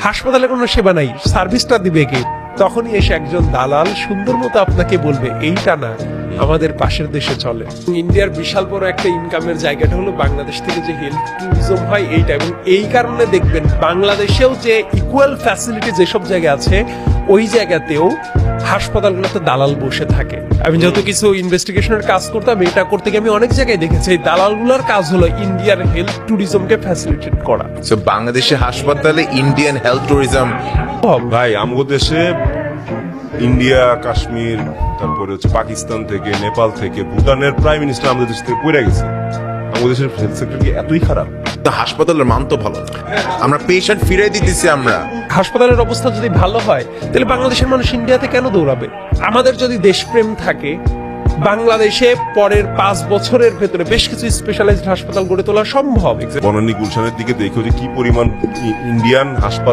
হাসপাতালে কোনো সেবা নাই, সার্ভিসটা দিবে কে? তখনই এসে একজন দালাল সুন্দর মতো আপনাকে বলবে, এইটা না, আমাদের পাশের দেশে চলে। ইন্ডিয়ার বিশাল বড় একটা ইনকামের জায়গাটা হলো বাংলাদেশ থেকে যে হেলথ ট্যুরিজম হয় এইটা। এবং এই কারণে দেখবেন বাংলাদেশেও যে ইকুয়াল ফ্যাসিলিটি যেসব জায়গায় আছে, ওই জায়গাতেও হাসপাতালগুলোতে দালাল বসে থাকে। আমি যেহেতু কিছু ইনভেস্টিগেশনের কাজ করতাম এটা করতে গিয়ে আমি অনেক জায়গায় দেখেছি এই দালালগুলোর কাজ হলো ইন্ডিয়ার হেলথ ট্যুরিজমকে ফ্যাসিলিটেট করা। সো বাংলাদেশে হাসপাতালে ইন্ডিয়ান হেলথ ট্যুরিজম ভাই আমাদের দেশে ইন্ডিয়া কাশ্মীর তারপরে হচ্ছে পাকিস্তান থেকে নেপাল থেকে ভুটানের প্রাইম মিনিস্টার আমাদের দেশ থেকে পড়ে গেছে। আমাদের দেশের হেলথ সেক্টর কি এতই খারাপ? তো হাসপাতালের মান তো ভালো। না। আমরা পেশেন্ট ফিরে দিতেছি আমরা। হাসপাতালের অবস্থা যদি ভালো হয় তাহলে বাংলাদেশের মানুষ ইন্ডিয়াতে কেন দৌড়াবে? আমাদের যদি দেশপ্রেম থাকে বাংলাদেশে পরের পাঁচ বছরের ভেতরে বেশ কিছু স্পেশালাইজড হাসপাতাল গড়ে তোলা সম্ভব। বনানী গুলশানের দিকে দেখো যে কি পরিমাণ ইন্ডিয়ান হাসপাতাল